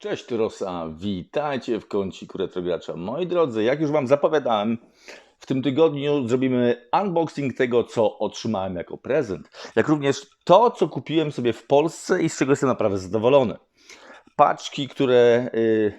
Cześć Tyrosa, witajcie w kąciku Retrogracza. Moi drodzy, jak już Wam zapowiadałem, w tym tygodniu zrobimy unboxing tego, co otrzymałem jako prezent, jak również to, co kupiłem sobie w Polsce i z czego jestem naprawdę zadowolony. Paczki, które y,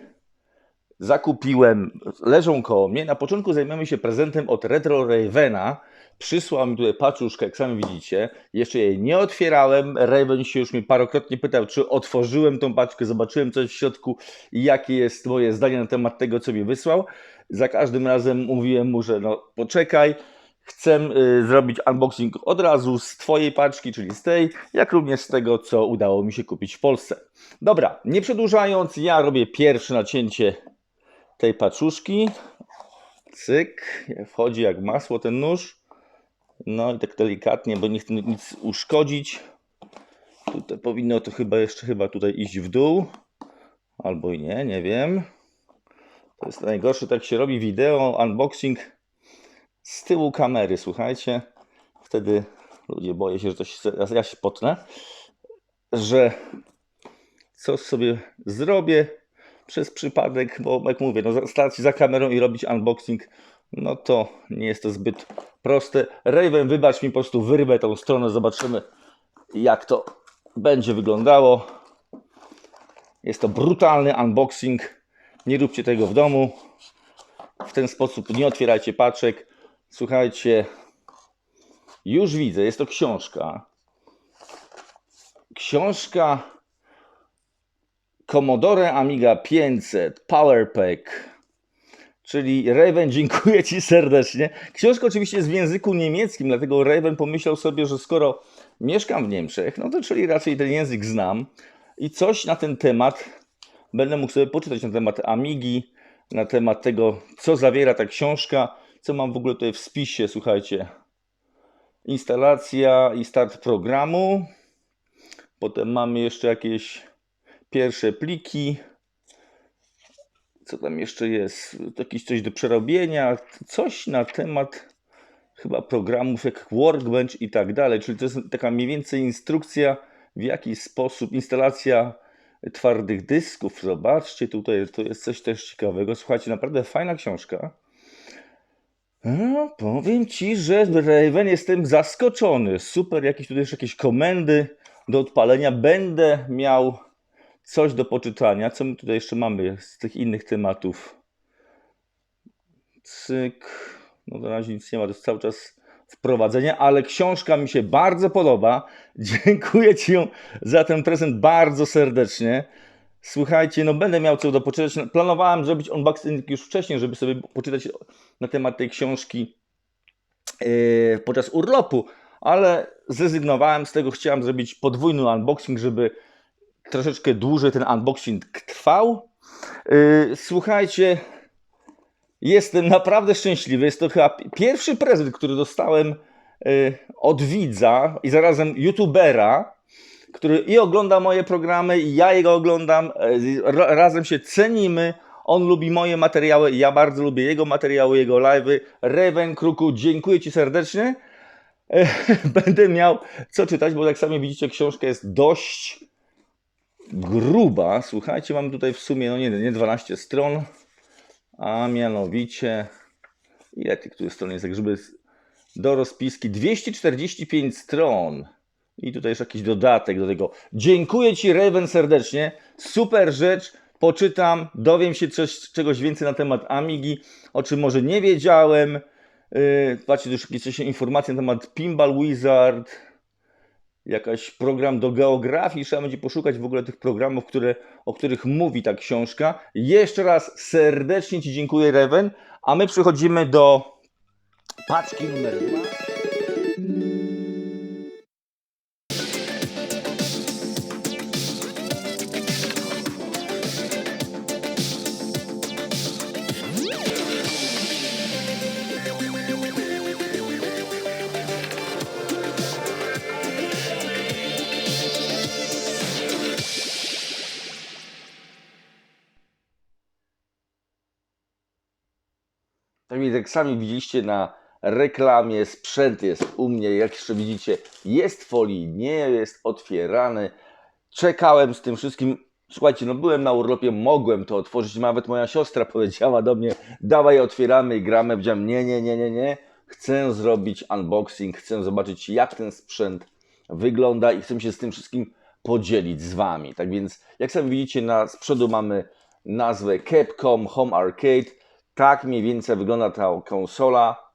zakupiłem, leżą koło mnie. Na początku zajmiemy się prezentem od Retro Ravena. Przysłał mi tutaj paczuszkę, jak sami widzicie. Jeszcze jej nie otwierałem. Raven się już mnie parokrotnie pytał, czy otworzyłem tą paczkę, zobaczyłem coś w środku i jakie jest moje zdanie na temat tego, co mi wysłał. Za każdym razem mówiłem mu, że no poczekaj, chcę y, zrobić unboxing od razu z Twojej paczki, czyli z tej, jak również z tego, co udało mi się kupić w Polsce. Dobra, nie przedłużając, ja robię pierwsze nacięcie tej paczuszki. Cyk, wchodzi jak masło ten nóż. No i tak delikatnie, bo nie chcę nic uszkodzić. Tutaj powinno to chyba jeszcze chyba tutaj iść w dół. Albo i nie, nie wiem. To jest najgorsze, tak się robi wideo, unboxing z tyłu kamery, słuchajcie. Wtedy ludzie boję się, że się, ja się potnę, że coś sobie zrobię przez przypadek, bo jak mówię, no stać za kamerą i robić unboxing, no to nie jest to zbyt proste. Raven, wybacz mi, po prostu wyrwę tą stronę, zobaczymy jak to będzie wyglądało. Jest to brutalny unboxing. Nie róbcie tego w domu. W ten sposób nie otwierajcie paczek. Słuchajcie, już widzę, jest to książka. Książka Commodore Amiga 500 Power Pack. Czyli Raven, dziękuję Ci serdecznie. Książka oczywiście jest w języku niemieckim, dlatego Raven pomyślał sobie, że skoro mieszkam w Niemczech, no to czyli raczej ten język znam i coś na ten temat będę mógł sobie poczytać na temat Amigi, na temat tego, co zawiera ta książka, co mam w ogóle tutaj w spisie, słuchajcie. Instalacja i start programu. Potem mamy jeszcze jakieś pierwsze pliki. Co tam jeszcze jest? Jakieś coś do przerobienia, coś na temat chyba programów jak Workbench i tak dalej. Czyli to jest taka mniej więcej instrukcja, w jaki sposób instalacja twardych dysków. Zobaczcie, tutaj to jest coś też ciekawego. Słuchajcie, naprawdę fajna książka. No, powiem Ci, że Raven jestem zaskoczony. Super, jakieś tutaj jeszcze jakieś komendy do odpalenia. Będę miał coś do poczytania. Co my tutaj jeszcze mamy z tych innych tematów? Cyk. No na razie nic nie ma, to jest cały czas wprowadzenie, ale książka mi się bardzo podoba. Dziękuję Ci za ten prezent bardzo serdecznie. Słuchajcie, no będę miał co do poczytać. Planowałem zrobić unboxing już wcześniej, żeby sobie poczytać na temat tej książki yy, podczas urlopu, ale zrezygnowałem z tego. Chciałem zrobić podwójny unboxing, żeby troszeczkę dłużej ten unboxing trwał. Yy, słuchajcie, jestem naprawdę szczęśliwy. Jest to chyba pierwszy prezent, który dostałem yy, od widza i zarazem youtubera, który i ogląda moje programy, i ja jego oglądam. Yy, razem się cenimy. On lubi moje materiały, ja bardzo lubię jego materiały, jego live'y. Raven Kruku, dziękuję Ci serdecznie. Będę miał co czytać, bo jak sami widzicie, książka jest dość gruba. Słuchajcie, mam tutaj w sumie, no nie, nie 12 stron, a mianowicie, ile tych tu stron jest, tak żeby do rozpiski, 245 stron. I tutaj jeszcze jakiś dodatek do tego. Dziękuję Ci, Raven, serdecznie. Super rzecz. Poczytam, dowiem się coś, czegoś więcej na temat Amigi, o czym może nie wiedziałem. Yy, patrzcie, tu już jakieś informacje na temat Pinball Wizard, jakaś program do geografii, trzeba będzie poszukać w ogóle tych programów, które, o których mówi ta książka. Jeszcze raz serdecznie Ci dziękuję, Rewen, a my przechodzimy do paczki numer 2. Armii, jak sami widzieliście na reklamie, sprzęt jest u mnie, jak jeszcze widzicie, jest w folii, nie jest otwierany. Czekałem z tym wszystkim, Słuchajcie, no byłem na urlopie, mogłem to otworzyć, nawet moja siostra powiedziała do mnie, dawaj otwieramy i gramy. Powiedziałem, nie, nie, nie, nie, nie, chcę zrobić unboxing, chcę zobaczyć jak ten sprzęt wygląda i chcę się z tym wszystkim podzielić z Wami. Tak więc, jak sami widzicie, na, z przodu mamy nazwę Capcom Home Arcade, tak mniej więcej wygląda ta konsola,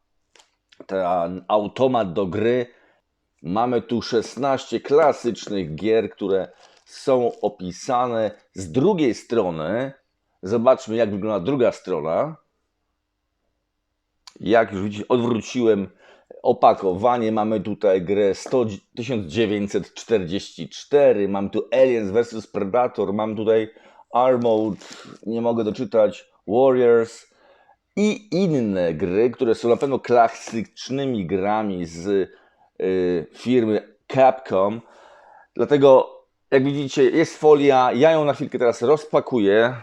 ten automat do gry. Mamy tu 16 klasycznych gier, które są opisane z drugiej strony. Zobaczmy, jak wygląda druga strona. Jak już widzicie, odwróciłem opakowanie. Mamy tutaj grę 100, 1944. Mam tu Aliens vs Predator. Mam tutaj Armored, nie mogę doczytać, Warriors i inne gry, które są na pewno klasycznymi grami z y, firmy Capcom. Dlatego, jak widzicie, jest folia. Ja ją na chwilkę teraz rozpakuję.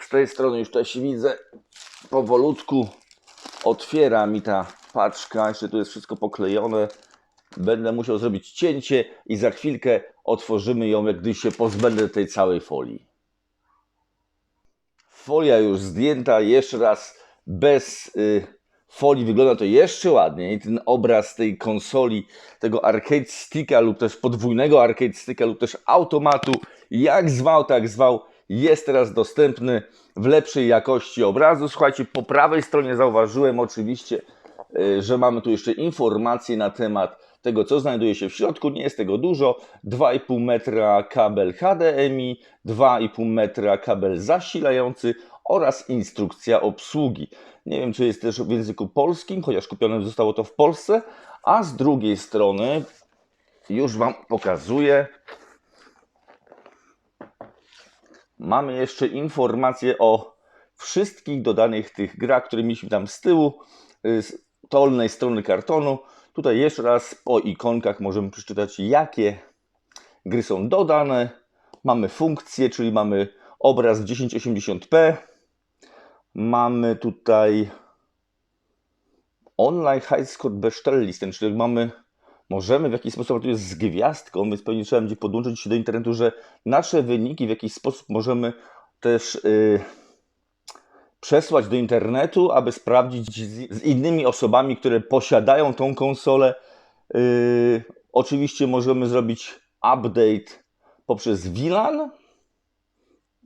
Z tej strony już tutaj się widzę. Powolutku otwiera mi ta paczka. Jeszcze tu jest wszystko poklejone. Będę musiał zrobić cięcie i za chwilkę otworzymy ją, gdy się pozbędę tej całej folii. Folia już zdjęta, jeszcze raz bez y, folii wygląda to jeszcze ładniej. Ten obraz tej konsoli, tego arcade sticka lub też podwójnego arcade sticka lub też automatu, jak zwał, tak zwał, jest teraz dostępny w lepszej jakości obrazu. Słuchajcie, po prawej stronie zauważyłem oczywiście, y, że mamy tu jeszcze informacje na temat tego, co znajduje się w środku. Nie jest tego dużo. 2,5 metra kabel HDMI, 2,5 metra kabel zasilający oraz instrukcja obsługi. Nie wiem, czy jest też w języku polskim, chociaż kupione zostało to w Polsce. A z drugiej strony, już Wam pokazuję, mamy jeszcze informacje o wszystkich dodanych tych grach, które mieliśmy tam z tyłu, y, z dolnej strony kartonu. Tutaj jeszcze raz po ikonkach możemy przeczytać, jakie gry są dodane. Mamy funkcje, czyli mamy obraz w 1080p. Mamy tutaj online Highscore Bestellisten, czyli mamy, możemy w jakiś sposób, tu jest z gwiazdką, więc pewnie trzeba będzie podłączyć się do internetu, że nasze wyniki w jakiś sposób możemy też yy, przesłać do internetu, aby sprawdzić z, innymi osobami, które posiadają tą konsolę. Yy, oczywiście możemy zrobić update poprzez VLAN.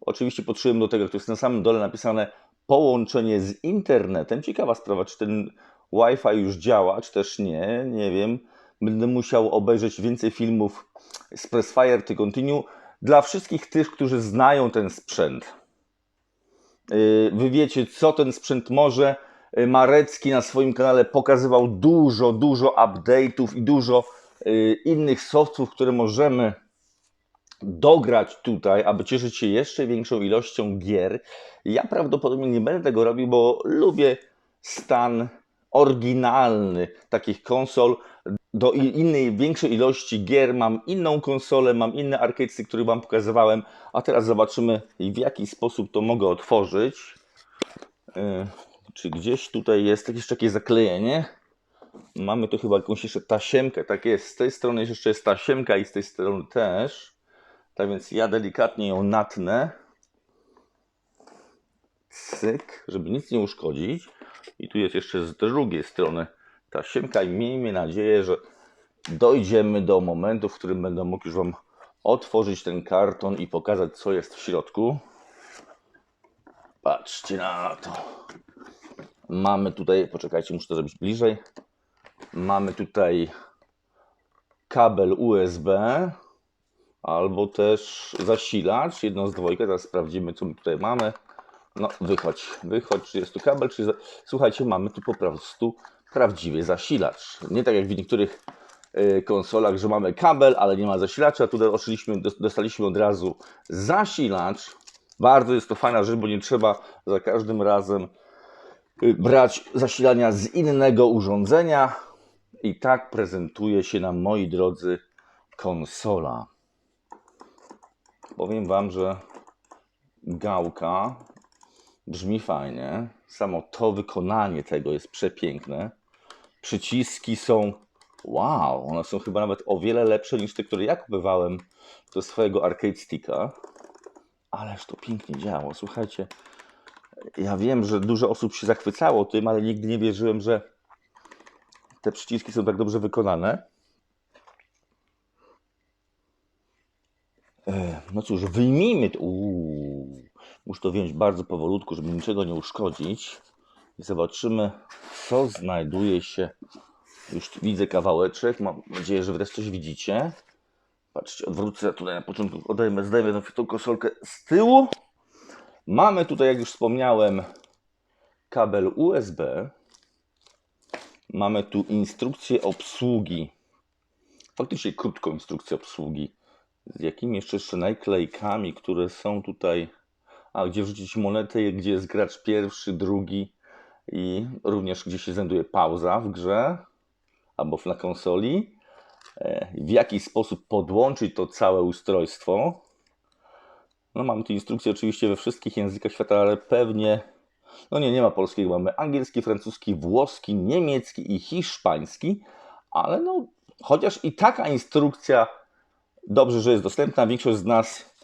Oczywiście potrzebujemy do tego, to jest na samym dole napisane, połączenie z internetem. Ciekawa sprawa, czy ten Wi-Fi już działa, czy też nie, nie wiem. Będę musiał obejrzeć więcej filmów z Pressfire to Continue. Dla wszystkich tych, którzy znają ten sprzęt, Wy wiecie, co ten sprzęt może. Yy, Marecki na swoim kanale pokazywał dużo, dużo update'ów i dużo yy, innych softów, które możemy dograć tutaj, aby cieszyć się jeszcze większą ilością gier. Ja prawdopodobnie nie będę tego robił, bo lubię stan oryginalny takich konsol. Do innej, większej ilości gier mam inną konsolę, mam inne arcade'y, które Wam pokazywałem, a teraz zobaczymy w jaki sposób to mogę otworzyć. Yy, Czy gdzieś tutaj jest jakieś zaklejenie? Mamy tu chyba jakąś jeszcze tasiemkę, tak jest. Z tej strony jeszcze jest tasiemka i z tej strony też. Tak więc ja delikatnie ją natnę. Cyk, żeby nic nie uszkodzić. I tu jest jeszcze z drugiej strony tasiemka i miejmy nadzieję, że dojdziemy do momentu, w którym będę mógł już Wam otworzyć ten karton i pokazać, co jest w środku. Patrzcie na to. Mamy tutaj, poczekajcie, muszę to zrobić bliżej. Mamy tutaj kabel USB albo też zasilacz, jedno z dwojga. Teraz sprawdzimy, co my tutaj mamy. No, wychodź, wychodź, czy jest tu kabel, czy... Słuchajcie, mamy tu po prostu prawdziwy zasilacz. Nie tak jak w niektórych y, konsolach, że mamy kabel, ale nie ma zasilacza. Tutaj dostaliśmy od razu zasilacz. Bardzo jest to fajna rzecz, bo nie trzeba za każdym razem y, brać zasilania z innego urządzenia. I tak prezentuje się nam, moi drodzy, konsola. Powiem Wam, że gałka brzmi fajnie. Samo to wykonanie tego jest przepiękne. Przyciski są Wow, one są chyba nawet o wiele lepsze niż te, które ja kupowałem do swojego arcade sticka. Ależ to pięknie działo. Słuchajcie, ja wiem, że dużo osób się zachwycało tym, ale nigdy nie wierzyłem, że te przyciski są tak dobrze wykonane. E, No cóż, wyjmijmy to. Uuu, muszę to wziąć bardzo powolutku, żeby niczego nie uszkodzić. I zobaczymy, co znajduje się. Już widzę kawałeczek. Mam nadzieję, że wreszcie coś widzicie. Patrzcie, odwrócę tutaj na początku, odejmę, zdejmę tą, konsolkę z tyłu. Mamy tutaj, jak już wspomniałem, kabel USB. Mamy tu instrukcję obsługi. Faktycznie krótką instrukcję obsługi. Z jakimi jeszcze, jeszcze naklejkami, które są tutaj. A gdzie wrzucić monetę, gdzie jest gracz pierwszy, drugi i również gdzie się znajduje pauza w grze albo na konsoli. E, W jaki sposób podłączyć to całe ustrojstwo. No mamy tu instrukcje oczywiście we wszystkich językach świata, ale pewnie no nie, nie ma polskiego. Mamy angielski, francuski, włoski, niemiecki i hiszpański, ale no chociaż i taka instrukcja dobrze, że jest dostępna. Większość z nas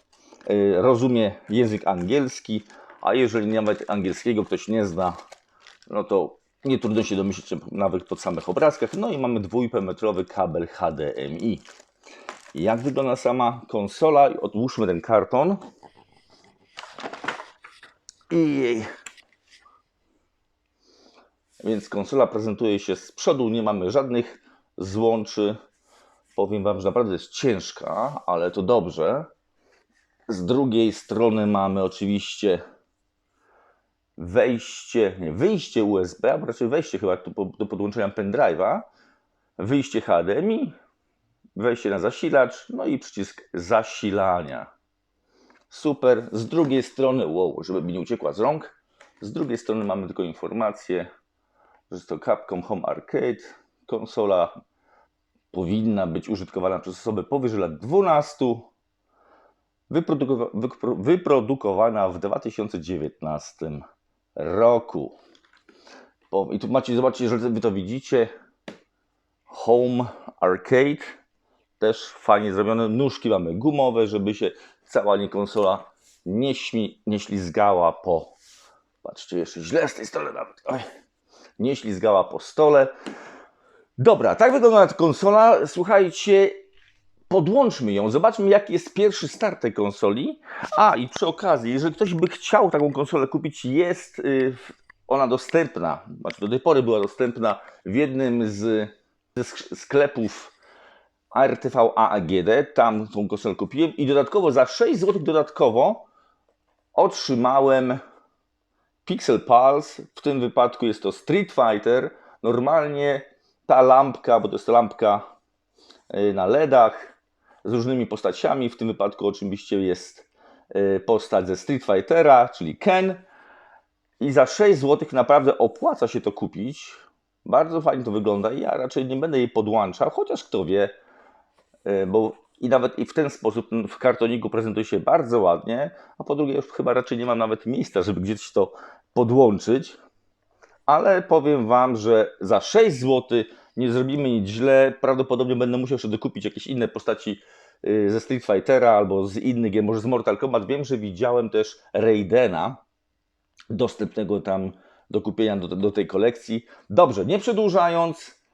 y, rozumie język angielski, a jeżeli nawet angielskiego ktoś nie zna, no to nie trudno się domyślić nawet po samych obrazkach. No i mamy dwójmetrowy kabel HDMI. Jak wygląda sama konsola? Odłóżmy ten karton. I więc konsola prezentuje się z przodu, nie mamy żadnych złączy. Powiem Wam, że naprawdę jest ciężka, ale to dobrze. Z drugiej strony mamy oczywiście wejście, nie, wyjście USB, a raczej wejście chyba do, do podłączenia pendrive'a, wyjście HDMI, wejście na zasilacz, no i przycisk zasilania. Super. Z drugiej strony, wow, żeby mi nie uciekła z rąk, z drugiej strony mamy tylko informację, że to Capcom Home Arcade. Konsola powinna być użytkowana przez osoby powyżej lat 12. Wyprodukowa- wypro- wyprodukowana w 2019 roku. I tu macie, zobaczcie, że wy to widzicie. Home Arcade. Też fajnie zrobione. Nóżki mamy gumowe, żeby się cała nie konsola nie, śmi, nie ślizgała po. Patrzcie, jeszcze źle z tej strony nawet. Oj nie ślizgała po stole. Dobra, tak wygląda konsola. Słuchajcie, podłączmy ją, zobaczmy jaki jest pierwszy start tej konsoli. A i przy okazji, jeżeli ktoś by chciał taką konsolę kupić, jest y, ona dostępna, znaczy do tej pory była dostępna w jednym z ze sk- sklepów RTV AAGD. Tam tą konsolę kupiłem i dodatkowo za 6 zł dodatkowo otrzymałem Pixel Pulse, w tym wypadku jest to Street Fighter. Normalnie ta lampka, bo to jest lampka y, na LEDach z różnymi postaciami. W tym wypadku oczywiście jest y, postać ze Street Fightera, czyli Ken. I za 6 zł naprawdę opłaca się to kupić. Bardzo fajnie to wygląda i ja raczej nie będę jej podłączał, chociaż kto wie, y, bo i nawet i w ten sposób w kartoniku prezentuje się bardzo ładnie, a po drugie już chyba raczej nie mam nawet miejsca, żeby gdzieś to podłączyć. Ale powiem Wam, że za 6 zł nie zrobimy nic źle. Prawdopodobnie będę musiał jeszcze dokupić jakieś inne postaci y, ze Street Fightera albo z innych gier, może z Mortal Kombat. Wiem, że widziałem też Raidena dostępnego tam do kupienia do, do tej kolekcji. Dobrze, nie przedłużając,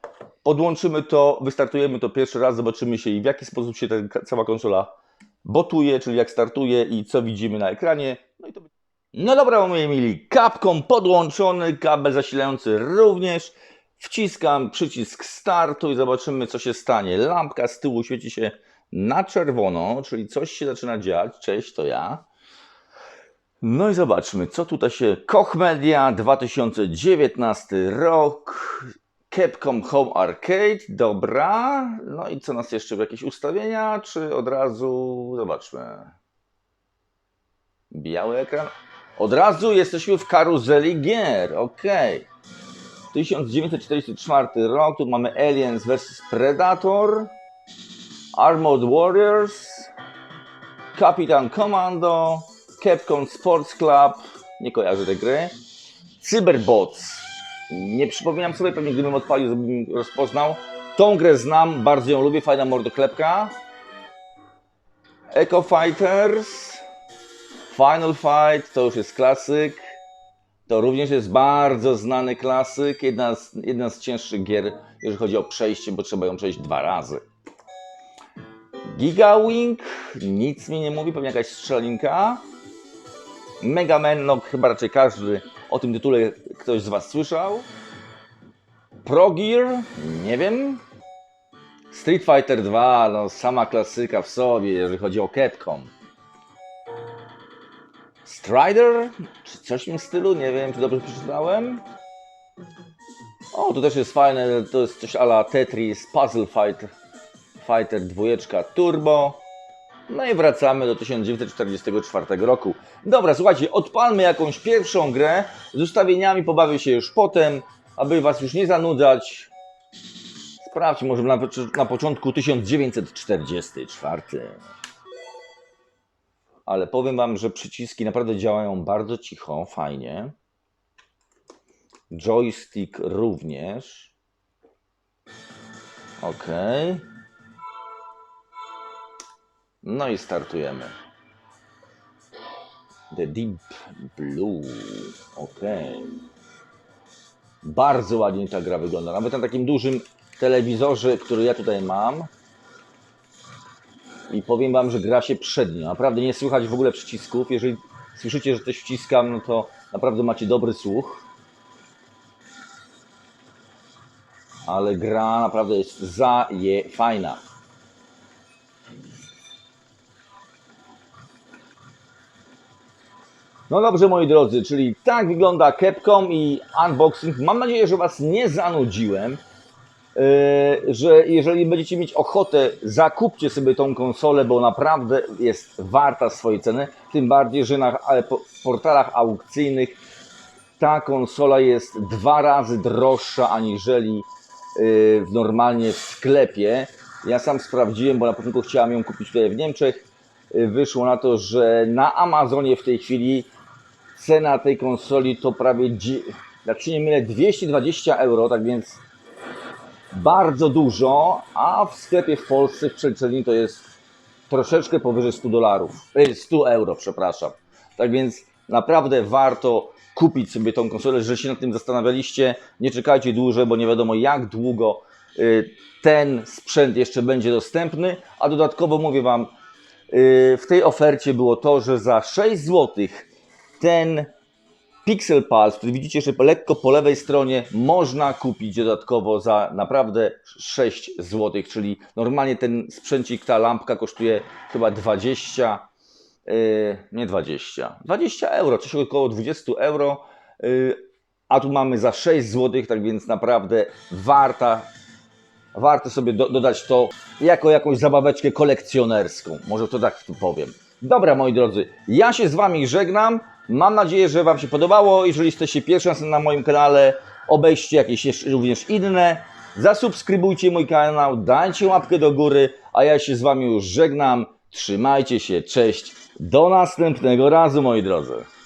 podłączymy to, wystartujemy to pierwszy raz, zobaczymy się i w jaki sposób się ta cała konsola botuje, czyli jak startuje i co widzimy na ekranie. No, i to... no dobra, moi mili, Capcom podłączony, kabel zasilający również. Wciskam przycisk startu i zobaczymy co się stanie. Lampka z tyłu świeci się na czerwono, czyli coś się zaczyna dziać. Cześć, to ja. No i zobaczmy, co tutaj się. Koch Media 2019 rok. Capcom Home Arcade, dobra. No i co nas jeszcze w jakieś ustawienia, czy od razu zobaczmy. Biały ekran. Od razu jesteśmy w karuzeli gier, ok. 1944 rok, tu mamy Aliens vs Predator, Armored Warriors, Kapitan Commando, Capcom Sports Club, nie kojarzę tej gry, Cyberbots, nie przypominam sobie, pewnie gdybym odpalił, to bym rozpoznał. Tą grę znam, bardzo ją lubię, fajna mordoklepka. Echo Fighters, Final Fight, to już jest klasyk. To również jest bardzo znany klasyk, jedna z, jedna z cięższych gier, jeżeli chodzi o przejście, bo trzeba ją przejść dwa razy. Giga Wing, nic mi nie mówi, pewnie jakaś strzelinka. Mega Man, no chyba raczej każdy o tym tytule ktoś z Was słyszał. Pro Gear, nie wiem. Street Fighter 2, no sama klasyka w sobie, jeżeli chodzi o Capcom. Strider, czy coś w tym stylu, nie wiem, czy dobrze przeczytałem. O, to też jest fajne, to jest coś ala Tetris, Puzzle Fighter, Fighter 2 Turbo. No i wracamy do 1944 roku. Dobra, słuchajcie, odpalmy jakąś pierwszą grę. Z ustawieniami pobawię się już potem, aby Was już nie zanudzać. Sprawdźmy może na, na początku 1944. Ale powiem Wam, że przyciski naprawdę działają bardzo cicho, fajnie. Joystick również. Ok. No i startujemy. The Deep Blue. Ok. Bardzo ładnie ta gra wygląda. Nawet na takim dużym telewizorze, który ja tutaj mam. I powiem Wam, że gra się przednio. Naprawdę nie słychać w ogóle przycisków. Jeżeli słyszycie, że coś wciskam, no to naprawdę macie dobry słuch. Ale gra naprawdę jest zaje fajna. No dobrze, moi drodzy, czyli tak wygląda Capcom i unboxing. Mam nadzieję, że Was nie zanudziłem. Yy, że jeżeli będziecie mieć ochotę, zakupcie sobie tą konsolę, bo naprawdę jest warta swojej ceny. Tym bardziej, że na portalach aukcyjnych ta konsola jest dwa razy droższa aniżeli yy, normalnie w sklepie. Ja sam sprawdziłem, bo na początku chciałem ją kupić tutaj w Niemczech. Yy, Wyszło na to, że na Amazonie w tej chwili cena tej konsoli to prawie, jak się nie mylę, 220 euro, tak więc bardzo dużo, a w sklepie w Polsce w przeliczeniu to jest troszeczkę powyżej 100 dolarów, e, 100 euro, przepraszam. Tak więc naprawdę warto kupić sobie tą konsolę, że się nad tym zastanawialiście. Nie czekajcie dłużej, bo nie wiadomo jak długo y, ten sprzęt jeszcze będzie dostępny, a dodatkowo mówię Wam, y, w tej ofercie było to, że za 6 zł ten Pixel Pulse, który widzicie jeszcze lekko po lewej stronie, można kupić dodatkowo za naprawdę 6 zł, czyli normalnie ten sprzęcik, ta lampka kosztuje chyba 20, yy, nie 20, 20 euro, coś około 20 euro, yy, a tu mamy za 6 zł, tak więc naprawdę warta, warto sobie do, dodać to jako jakąś zabaweczkę kolekcjonerską, może to tak powiem. Dobra, moi drodzy, ja się z Wami żegnam. Mam nadzieję, że Wam się podobało. Jeżeli jesteście pierwszy raz na moim kanale, obejrzcie jakieś jeszcze również inne. Zasubskrybujcie mój kanał, dajcie łapkę do góry, a ja się z Wami już żegnam. Trzymajcie się, cześć. Do następnego razu, moi drodzy.